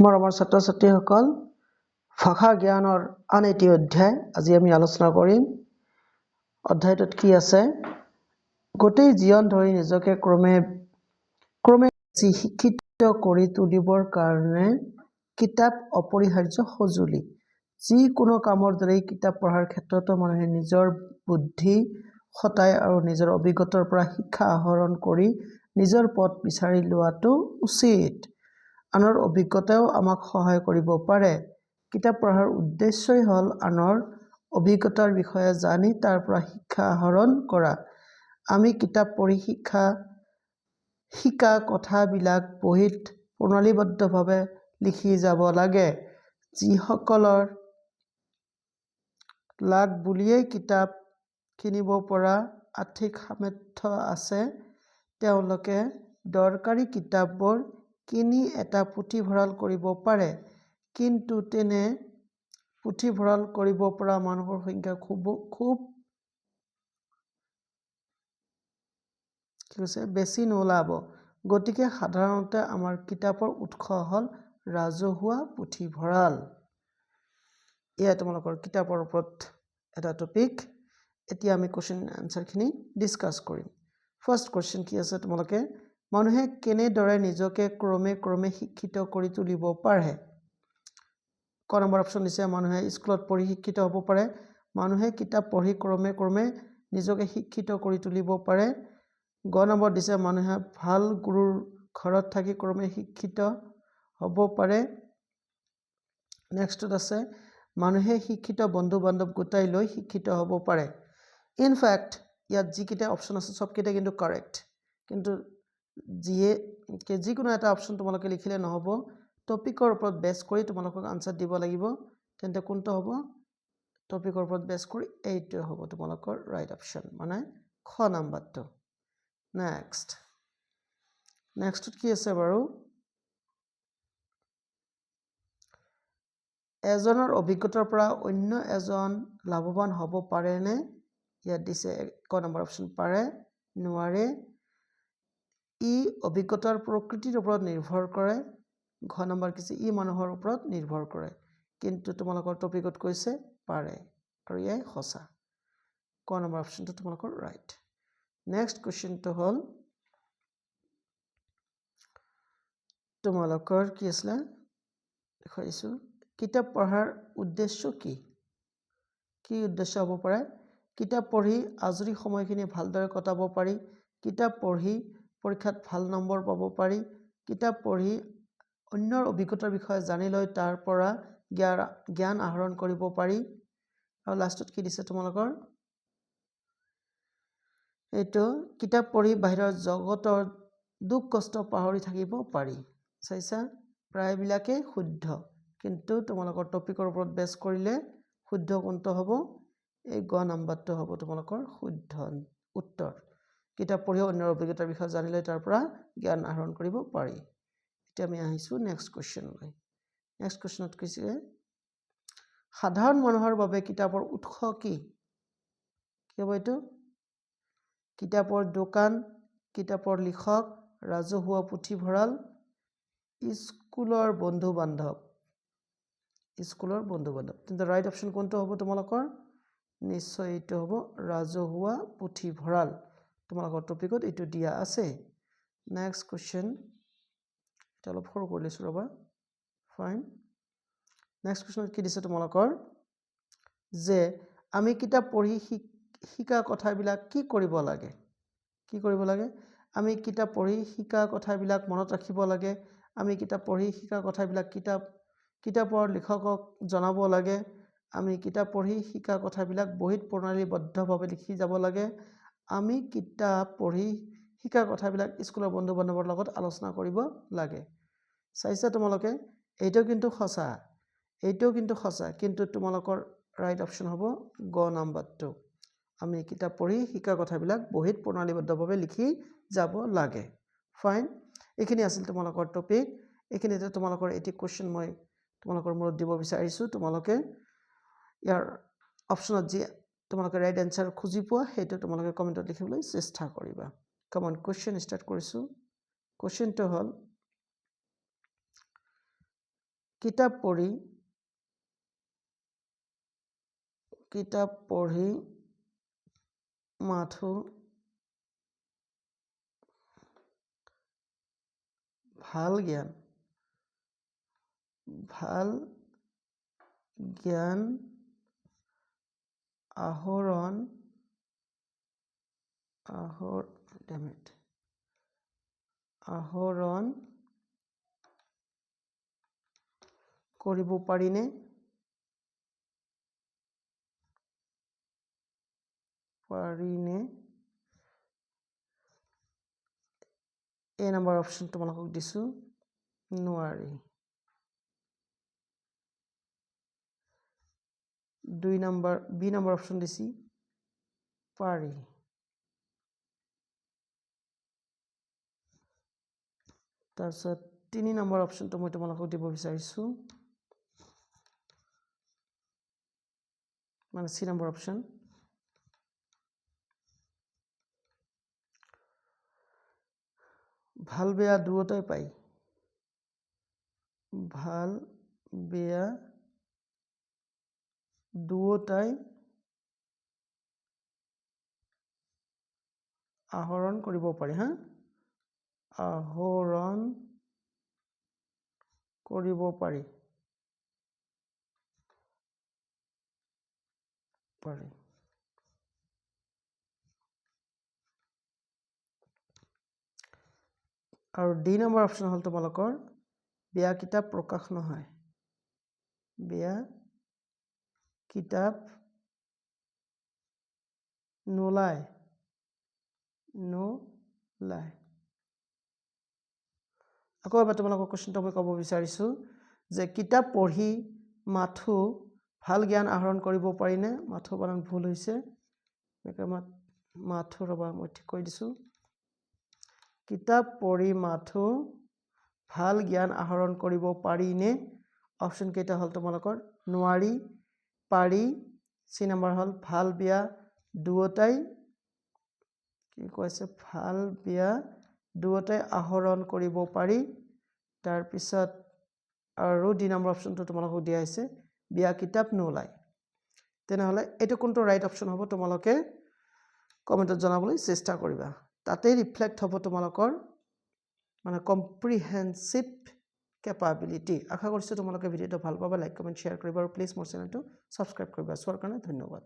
মৰমৰ ছাত্ৰ ছাত্ৰীসকল ভাষা জ্ঞানৰ আন এটি অধ্যায় আজি আমি আলোচনা কৰিম। অধ্যায়টোত কি আছে? গোটেই জীৱন ধৰি নিজকে ক্ৰমে ক্ৰমে শিক্ষিত কৰি তুলিবৰ কাৰণে কিতাপ অপৰিহাৰ্য সঁজুলি। যিকোনো কামৰ দৰেই কিতাপ পঢ়াৰ ক্ষেত্ৰতো মানুহে নিজৰ বুদ্ধি খটাই আৰু নিজৰ অভিজ্ঞতাৰ পৰা শিক্ষা আহৰণ কৰি নিজৰ পথ বিচাৰি লোৱাটো উচিত। আনৰ অভিজ্ঞতাও আমাক সহায় কৰিব পাৰে। কিতাপ পঢ়াৰ উদ্দেশ্যই হ'ল আনৰ অভিজ্ঞতাৰ বিষয়ে জানি তাৰ পৰা শিক্ষা আহৰণ কৰা। আমি কিতাপ পঢ়ি শিক্ষা শিকা কথাবিলাক বহীত প্ৰণালীবদ্ধভাৱে লিখি যাব লাগে। যিসকলৰ লাগ বুলিয়েই কিতাপ কিনিব পৰা আৰ্থিক সামৰ্থ্য আছে তেওঁলোকে দৰকাৰী কিতাপবোৰ কিনি এটা পুথিভঁৰাল কৰিব পাৰে। কিন্তু তেনে পুথিভঁৰাল কৰিব পৰা মানুহৰ সংখ্যা খুব খুব কি কৈছে বেছি নোলাব। গতিকে সাধাৰণতে আমাৰ কিতাপৰ উৎস হ'ল ৰাজহুৱা পুথিভঁৰাল এয়া তোমালোকৰ কিতাপৰ ওপৰত এটা টপিক এতিয়া আমি কুৱেশ্যন এনচাৰখিনি ডিছকাছ কৰিম। ফাৰ্ষ্ট কুৱেশ্যন কি আছে তোমালোকে? মানুহে কেনেদৰে নিজকে ক্ৰমে ক্ৰমে শিক্ষিত কৰি তুলিব পাৰে? ক নম্বৰ অপশ্যন দিছে মানুহে স্কুলত পঢ়ি শিক্ষিত হ'ব পাৰে। মানুহে কিতাপ পঢ়ি ক্ৰমে ক্ৰমে নিজকে শিক্ষিত কৰি তুলিব পাৰে। গ নম্বৰ দিছে মানুহে ভাল গুৰুৰ ঘৰত থাকি ক্ৰমে শিক্ষিত হ'ব পাৰে। নেক্সটত আছে মানুহে শিক্ষিত বন্ধু বান্ধৱ গোটাই লৈ শিক্ষিত হ'ব পাৰে। ইনফেক্ট ইয়াত যিকেইটা অপশ্যন আছে চবকেইটা কিন্তু কাৰেক্ট কিন্তু যিয়ে যিকোনো এটা অপশ্যন তোমালোকে লিখিলে নহ'ব। টপিকৰ ওপৰত বেছ কৰি তোমালোকক আনচাৰ দিব লাগিব। তেন্তে কোনটো হ'ব? টপিকৰ ওপৰত বেছ কৰি এইটোৱে হ'ব তোমালোকৰ ৰাইট অপশ্যন মানে খ নাম্বাৰটো। নেক্সট নেক্সটত কি আছে বাৰু? এজনৰ অভিজ্ঞতাৰ পৰা অন্য এজন লাভৱান হ'ব পাৰেনে? ইয়াত দিছে ক নম্বৰ অপশ্যন পাৰে নোৱাৰে। ই অভিজ্ঞতাৰ প্ৰকৃতিৰ ওপৰত নিৰ্ভৰ কৰে ঘ নম্বৰ কিছু ই মানুহৰ ওপৰত নিৰ্ভৰ কৰে কিন্তু তোমালোকৰ টপিকত কৈছে পাৰে আৰু ইয়াই সঁচা। ক নম্বৰ অপশ্যনটো তোমালোকৰ ৰাইট নেক্সট কুৱেশ্যনটো হ'ল তোমালোকৰ কি আছিলে? দেখুৱাইছোঁ কিতাপ পঢ়াৰ উদ্দেশ্য কি? কি উদ্দেশ্য হ'ব পাৰে? কিতাপ পঢ়ি আজৰি সময়খিনি ভালদৰে কটাব পাৰি। কিতাপ পঢ়ি পৰীক্ষাত ভাল নম্বৰ পাব পাৰি। কিতাপ পঢ়ি অন্যৰ অভিজ্ঞতাৰ বিষয়ে জানি লৈ তাৰ পৰা জ্ঞান জ্ঞান আহৰণ কৰিব পাৰি। আৰু লাষ্টত কি দিছে তোমালোকৰ? এইটো কিতাপ পঢ়ি বাহিৰৰ জগতৰ দুখ কষ্ট পাহৰি থাকিব পাৰি। চাইছা? প্ৰায়বিলাকেই শুদ্ধ। কিন্তু তোমালোকৰ টপিকৰ ওপৰত বেছ কৰিলে শুদ্ধ কোনটো হ'ব? এই গ নাম্বাৰটো হ'ব তোমালোকৰ শুদ্ধ উত্তৰ। কিতাপ পঢ়ি অন্যৰ অভিজ্ঞতাৰ বিষয়ে জানিলে তাৰ পৰা জ্ঞান আহৰণ কৰিব পাৰি। এতিয়া আমি আহিছোঁ নেক্সট কুৱেশ্যনলৈ নেক্সট কুৱেশ্যনত কৈছে সাধাৰণ মানুহৰ বাবে কিতাপৰ উৎস কি? কি হ'ব এইটো? কিতাপৰ দোকান কিতাপৰ লিখক ৰাজহুৱা পুথিভঁৰাল স্কুলৰ বন্ধু বান্ধৱ। স্কুলৰ বন্ধু বান্ধৱ। তেন্তে ৰাইট অপশ্যন কোনটো হ'ব তোমালোকৰ? নিশ্চয় এইটো হ'ব ৰাজহুৱা পুথিভঁৰাল তোমালোকৰ টপিকত এইটো দিয়া আছে। নেক্সট কুৱেশ্যন এতিয়া অলপ সৰু কৰি লৈছোঁ ৰ'বা। ফাইন নেক্সট কুৱেশ্যনত কি দিছে তোমালোকৰ? যে আমি কিতাপ পঢ়ি শিকা কথাবিলাক কি কৰিব লাগে? কি কৰিব লাগে? আমি কিতাপ পঢ়ি শিকা কথাবিলাক মনত ৰাখিব লাগে। আমি কিতাপ পঢ়ি শিকা কথাবিলাক কিতাপ কিতাপৰ লিখকক জনাব লাগে। আমি কিতাপ পঢ়ি শিকা কথাবিলাক বহীত প্ৰণালীবদ্ধভাৱে লিখি যাব লাগে। আমি কিতাপ পঢ়ি শিকা কথাবিলাক স্কুলৰ বন্ধু বান্ধৱৰ লগত আলোচনা কৰিব লাগে। চাইছা তোমালোকে? এইটো কিন্তু সঁচা। এইটোও কিন্তু সঁচা। কিন্তু তোমালোকৰ ৰাইট অপশ্যন হ'ব গ নাম্বাৰটো আমি কিতাপ পঢ়ি শিকা কথাবিলাক বহীত প্ৰণালীবদ্ধভাৱে লিখি যাব লাগে। ফাইন এইখিনি আছিল তোমালোকৰ টপিক এইখিনিতে তোমালোকৰ এটি কুৱেশ্যন মই তোমালোকৰ মূৰত দিব বিচাৰিছোঁ। তোমালোকে ইয়াৰ অপশ্যনত যি তোমালোকে ৰাইট এনচাৰ খুজি পোৱা, সেইটো তোমালোকে কমেণ্টত লিখিবলৈ চেষ্টা কৰিবা। কমন কুৱেশ্যন ষ্টাৰ্ট কৰিছোঁ। কুৱেশ্যনটো হ'ল, কিতাপ পঢ়ি কিতাপ পঢ়ি মাথো ভালো জ্ঞান ভালো জ্ঞান আহৰণ আহৰ damn it, আহৰণ কৰিব পাৰিনে পাৰিনে এ নম্বৰ অপশ্যন তোমালোকক দিছোঁ? নোৱাৰি। দুই নম্বৰ বি নম্বৰ অপশ্যন দিছি পাৰি তাৰপিছত তিনি নম্বৰ অপশ্যনটো মই তোমালোকক দিব বিচাৰিছোঁ। মানে চি নম্বৰ অপশ্যন ভালো বেয়া দুয়োটাই পায় ভালো বেয়া দুয়োটাই আহৰণ কৰিব পাৰি, হা? আহৰণ কৰিব পাৰি। পাৰি। আৰু ডি নম্বৰ অপশ্যন হ'ল তোমালোকৰ, বেয়া কিতাপ প্ৰকাশ নহয়। বেয়া কিতাপ নোলায়। নোলায়। আকৌ এবাৰ তোমালোকৰ কুৱেশ্যনটো মই ক'ব বিচাৰিছোঁ যে কিতাপ পঢ়ি মাথো ভালো জ্ঞান আহৰণ কৰিব পাৰিনে? মাথো বানান ভুল হৈছে। এনেকৈ মাথো ৰ'বা, মই ঠিক কৰি দিছোঁ। কিতাপ পঢ়ি মাথো ভালো জ্ঞান আহৰণ কৰিব পাৰিনে? অপশ্যন কেইটা হ'ল তোমালোকৰ, নোৱাৰি। পাৰি চি নম্বৰ হ'ল ভাল বেয়া দুয়োটাই কি কৈছে ভাল বেয়া দুয়োটাই আহৰণ কৰিব পাৰি। তাৰপিছত আৰু দুই নম্বৰ অপশ্যনটো তোমালোকক দিয়া হৈছে বেয়া কিতাপ নোলায়। তেনেহ'লে এইটো কোনটো ৰাইট অপশ্যন হ'ব তোমালোকে কমেণ্টত জনাবলৈ চেষ্টা কৰিবা। তাতেই ৰিফ্লেক্ট হ'ব তোমালোকৰ মানে কম্প্ৰিহেনচিভ কেপাবিলিটি আশা কৰিছোঁ তোমালোকে ভিডিঅ'টো ভালো পাবা লাইক কমেণ্ট শ্বেয়াৰ কৰিবা আৰু প্লিজ মোৰ চেনেলটো ছাবস্ক্ৰাইব কৰিবা চোৱাৰ কাৰণে ধন্যবাদ।